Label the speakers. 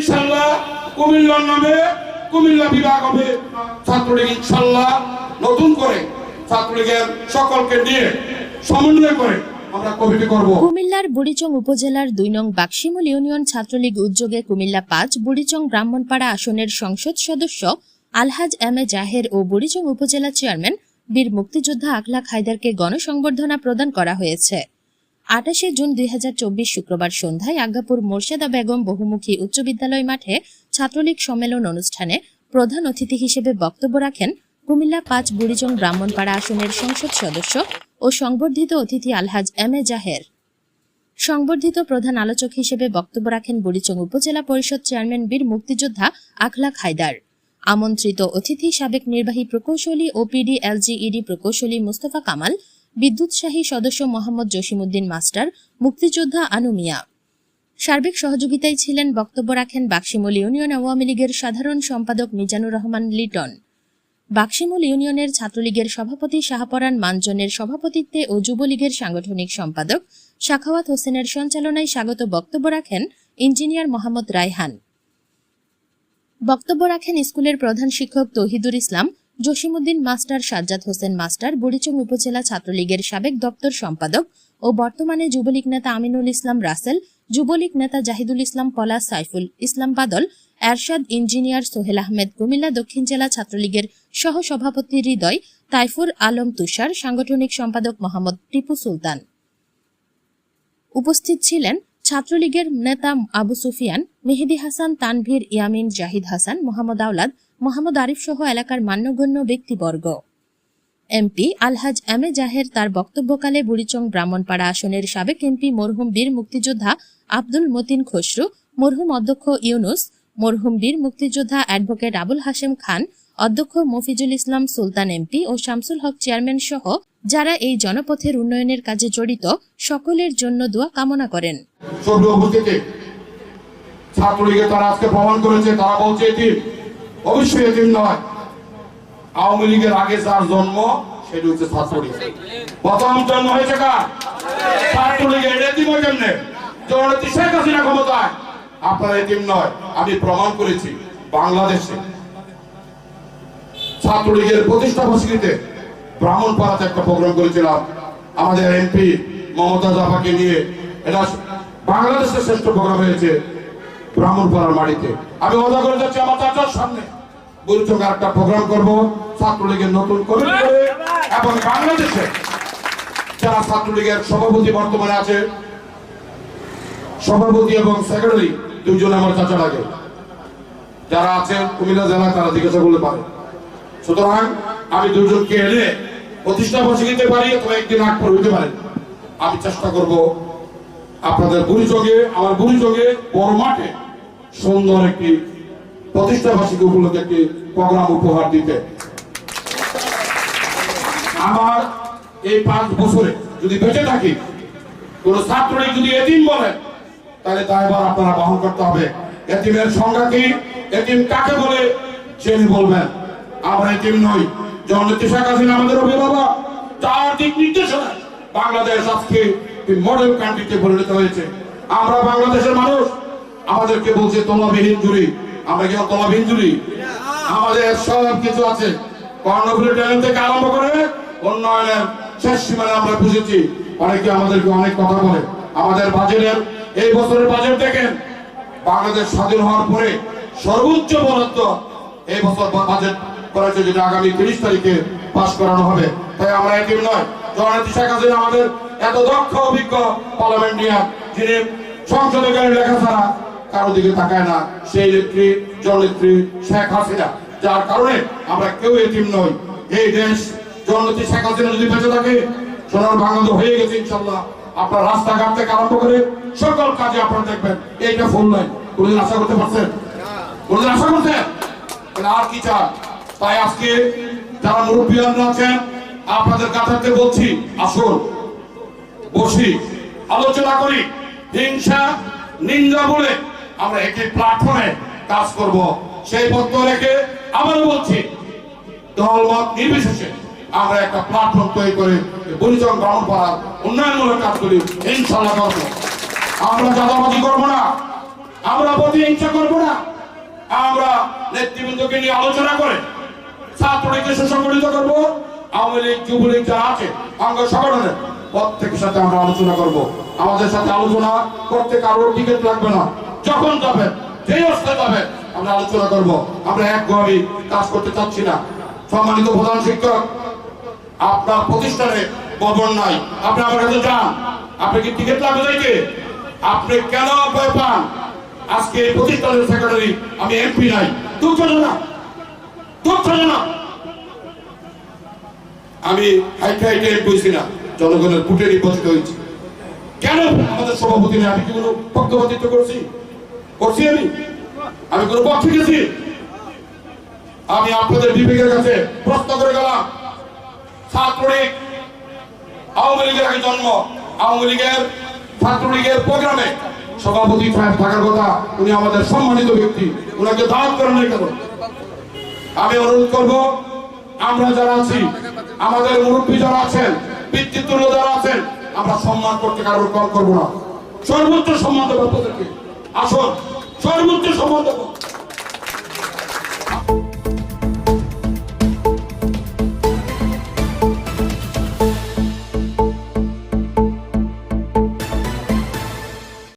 Speaker 1: ইনশাল্লাহ কুমিল্লার নামে, কুমিল্লা বিভাগ হবে ছাত্রলীগ ইনশাল্লাহ নতুন করে ছাত্রলীগের সকলকে নিয়ে সমন্বয় করে
Speaker 2: কুমিল্লার বুড়িচং উপজেলার দুই নং বাক্সিমুল ইউনিয়ন ছাত্রলীগ উদ্যোগে কুমিল্লা পাঁচ, বুড়িচং ব্রাহ্মণপাড়া আসনের সংসদ সদস্য আলহাজ এম এ জাহের ও বুড়িচং উপজেলা চেয়ারম্যান বীর মুক্তিযোদ্ধা আকলাক হায়দারকে গণসংবর্ধনা প্রদান করা হয়েছে। আটাশে জুন দুই শুক্রবার সন্ধ্যায় আজ্ঞাপুর মোর্শেদা বেগম বহুমুখী উচ্চ বিদ্যালয় মাঠে ছাত্রলীগ সম্মেলন অনুষ্ঠানে প্রধান অতিথি হিসেবে বক্তব্য রাখেন কুমিল্লা পাঁচ বুড়িচং ব্রাহ্মণপাড়া আসনের সংসদ সদস্য ও সংবর্ধিত অতিথি আলহাজ এম এ জাহের। সংবর্ধিত প্রধান আলোচক হিসেবে বক্তব্য রাখেন বুড়িচং উপজেলা পরিষদ চেয়ারম্যান বীর মুক্তিযোদ্ধা আখলাক হায়দার। আমন্ত্রিত অতিথি সাবেক নির্বাহী প্রকৌশলী ওপিডি এলজিইডি প্রকৌশলী মুস্তফা কামাল বিদ্যুৎসাহী সদস্য মোহাম্মদ জসিমউদ্দিন মাস্টার, মুক্তিযোদ্ধা আনু মিয়া। সার্বিক সহযোগিতায় ছিলেন, বক্তব্য রাখেন বাক্সিমুল ইউনিয়ন আওয়ামী লীগের সাধারণ সম্পাদক মিজানুর রহমান লিটন। বাক্সিমুল ইউনিয়নের ছাত্রলীগের সভাপতি শাহপরান মানজনের সভাপতিত্বে ও যুবলীগের সাংগঠনিক সম্পাদক শাখাওয়াত হোসেনের সঞ্চালনায় স্বাগত বক্তব্য রাখেন ইঞ্জিনিয়ার মোহাম্মদ রায়হান। বক্তব্য রাখেন স্কুলের প্রধান শিক্ষক তহিদুর ইসলাম জসিমউদ্দিন মাস্টার, সাজ্জাদ হোসেন মাস্টার বুড়িচং উপজেলা ছাত্রলীগের সাবেক দপ্তর সম্পাদক ও বর্তমানে যুবলীগ নেতা আমিনুল ইসলাম রাসেল, যুবলীগ নেতা জাহিদুল ইসলাম পলাশ সাইফুল ইসলাম বাদল, এরশাদ ইঞ্জিনিয়ার সোহেল আহমেদ, কুমিল্লা দক্ষিণ জেলা ছাত্রলীগের সহ সভাপতি হৃদয়, তাইফুর আলম তুষার, সাংগঠনিক সম্পাদক মোহাম্মদ টিপু সুলতান। উপস্থিত ছিলেন ছাত্রলীগের নেতা আবু সুফিয়ান, মেহেদি হাসান, তানভীর, ইয়ামিন, জাহিদ হাসান, মোহাম্মদ আওলাদ মোহাম্মদ আরিফ সহ এলাকার মান্যগণ্য ব্যক্তিবর্গ। এমপি আলহাজ এম এ জাহের তার বক্তব্যকালে বুড়িচং ব্রাহ্মণপাড়া আসনের সাবেক এমপি মরহুম বীর মুক্তিযোদ্ধা আব্দুল মতিন খসরু, মরহুম অধ্যক্ষ ইউনুস, মরহুম বীর মুক্তিযোদ্ধা অ্যাডভোকেট আবুল হাশেম খান, অধ্যক্ষ মফিজুল ইসলাম সুলতান এমপি ও শামসুল হক চেয়ারম্যান সহ যারা এই জনপথের উন্নয়নের কাজে জড়িত, সকলের জন্য দোয়া কামনা করেন।
Speaker 1: সভ্য উপস্থিতি ছাত্রলীগে তারা আজকে প্রমাণ করেছে, তারা বলছে অবশ্যই এটিম নয়। আওয়ামী লীগের আগে যার জন্ম, সেটি হচ্ছে ছাত্রলীগ। প্রথম জন্ম হয়েছে কার? শেখ হাসিনা ক্ষমতায়। আপনার এটিম নয়, আমি প্রমাণ করেছি বাংলাদেশে। ছাত্রলীগের প্রতিষ্ঠা বার্ষিকীতে ব্রাহ্মণপাড়াতে একটা প্রোগ্রাম করেছিলাম। আমাদের এমপি মমতা জাফাকে নিয়ে। এটা বাংলাদেশের শ্রেষ্ঠ প্রোগ্রাম হয়েছে। ব্রাহ্মণপাড়ার আমি ওদা করে যাচ্ছি আমার চাচার সামনে। একটা প্রোগ্রাম করব, ছাত্রলীগের নতুন কমিটি এবং বাংলাদেশে যারা ছাত্রলীগের সভাপতি বর্তমানে আছে, সভাপতি এবং সেক্রেটারি দুইজন আমার চাচা লাগে। যারা আছে কুমিল্লা তারা জিজ্ঞাসা করলে পারে। সুতরাং আমি দুজনকে এনে প্রতিষ্ঠা বসিয়ে পারি অথবা একদিন আগ পর হইতে পারে। আমি চেষ্টা করব আপনাদের বুড়ি যোগে, আমার বুড়ি যোগে বড় মাঠে সুন্দর একটি প্রতিষ্ঠা বার্ষিকী উপলক্ষে একটি প্রোগ্রাম উপহার দিতে। আমার এই পাঁচ বছরে যদি বেঁচে থাকি, কোন ছাত্রলীগ যদি এতিম বলে, তাহলে দায়ভার আপনারা বহন করতে হবে। এতিমের সংজ্ঞা কি? এতিম কাকে বলে? জেনে বলবেন, আমরা এতিম নই। জননেত্রী শেখ হাসিনা আমাদের অভিভাবক। তার দিক নির্দেশনা। বাংলাদেশ আজকে মডেল কান্ট্রিতে পরিণত হয়েছে। আমরা বাংলাদেশের মানুষ, আমাদেরকে বলছে তলাবিহীন জুড়ি আমরা কি তলাবিহীন জুড়ি আমাদের সব কিছু আছে। কর্ণফুলি ট্যালেন্ট থেকে আরম্ভ করে উন্নয়নের শেষ সীমানা আমরা বুঝেছি। অনেকে আমাদেরকে অনেক কথা বলে। আমাদের বাজেটের, এই বছরের বাজেট দেখেন, বাংলাদেশ স্বাধীন হওয়ার পরে সর্বোচ্চ বরাদ্দ এই বছর বাজেট করেছে, যেটা আগামী তিরিশ তারিখে পাশ করানো হবে। তাই আমরা একই নয়। জননেত্রী শেখ হাসিনা আমাদের এত দক্ষ, অভিজ্ঞ পার্লামেন্টিয়ান যিনি সংসদে গেলে লেখা ছাড়া কারও দিকে তাকায় না, সেই নেত্রী, জননেত্রী শেখ হাসিনা। যার কারণে আমরা কেউ এটিম নই। এই দেশ জননেত্রী শেখ হাসিনা যদি বেঁচে থাকে, সোনার বাংলাদেশ হয়ে গেছে ইনশাল্লাহ। আপনার রাস্তাঘাট থেকে আরম্ভ করে সকল কাজে আপনারা দেখবেন। এইটা ফুল নাই কোনদিন আশা করতে পারছেন? কোনদিন আশা করছেন? আর কি চান? তাই আজকে যারা মুরব্বীরা আছেন, আপনাদের কাছাতে বলছি, আসুন। বসি। আলোচনা করি। হিংসা, নিন্দা বলে আমরা একটি প্ল্যাটফর্মে কাজ করব। সেই পত্র রেখে আবারও বলছি, দলমত নির্বিশেষে আমরা একটা প্ল্যাটফর্ম তৈরি করে বরিচং গ্রাম পাড়ার উন্নয়নমূলক কাজ করি ইনশাল্লাহ করব। আমরা চাঁদাবাজি করব না। আমরা প্রতিহিংসা করব না। আমরা নেতৃবৃন্দকে নিয়ে আলোচনা করে ছাত্রলীগকে সুসংগঠিত করব। আওয়ামী লীগ, যুবলীগ যারা আছে, অঙ্গ সংগঠনের প্রত্যেকের সাথে আমরা আলোচনা করব। আমাদের সাথে আলোচনা করতে কারোর টিকিট লাগবে না। যখন যাবে যেই অবস্থায় যাবে আমরা আলোচনা করব। আমরা একভাবে কাজ করতে চাচ্ছি না। সম্মানিত প্রধান শিক্ষক, আপনার প্রতিষ্ঠানে ভবন নাই। আপনি আমার কাছে যান। আপনি কি টিকিট লাগবে যাইতে আপনি কেন ভয় পান? আজকে এই প্রতিষ্ঠানের সেক্রেটারি আমি এমপি নাই। তুচ্ছ না তুচ্ছ না আমি হাইটে হাইটে এমপি না। জনগণের ভোটে নির্বাচিত হয়েছি। কেন আমাদের সভাপতি নেই? আমি কি কোনো পক্ষপাতিত্ব করছি? করছি আমি? আমি কোনো পক্ষে গেছি? আমি আপনাদের বিবেকের কাছে প্রশ্ন করে গেলাম। ছাত্রলীগ আওয়ামী লীগের আগে জন্ম। আওয়ামী লীগের ছাত্রলীগের প্রোগ্রামে সভাপতি সাহেব থাকার কথা উনি আমাদের সম্মানিত ব্যক্তি। উনাকে দাওয়াত করেন কেন আমি অনুরোধ করব, আমরা যারা আছি, আমাদের মুরব্বী যারা আছেন বৃত্তি তুলে আছেন আমরা সম্মান করতে কারোর কল করব না। সর্বোচ্চ সম্মান দেবো আপনাদেরকে। সর্বোচ্চ সম্মান দেবো।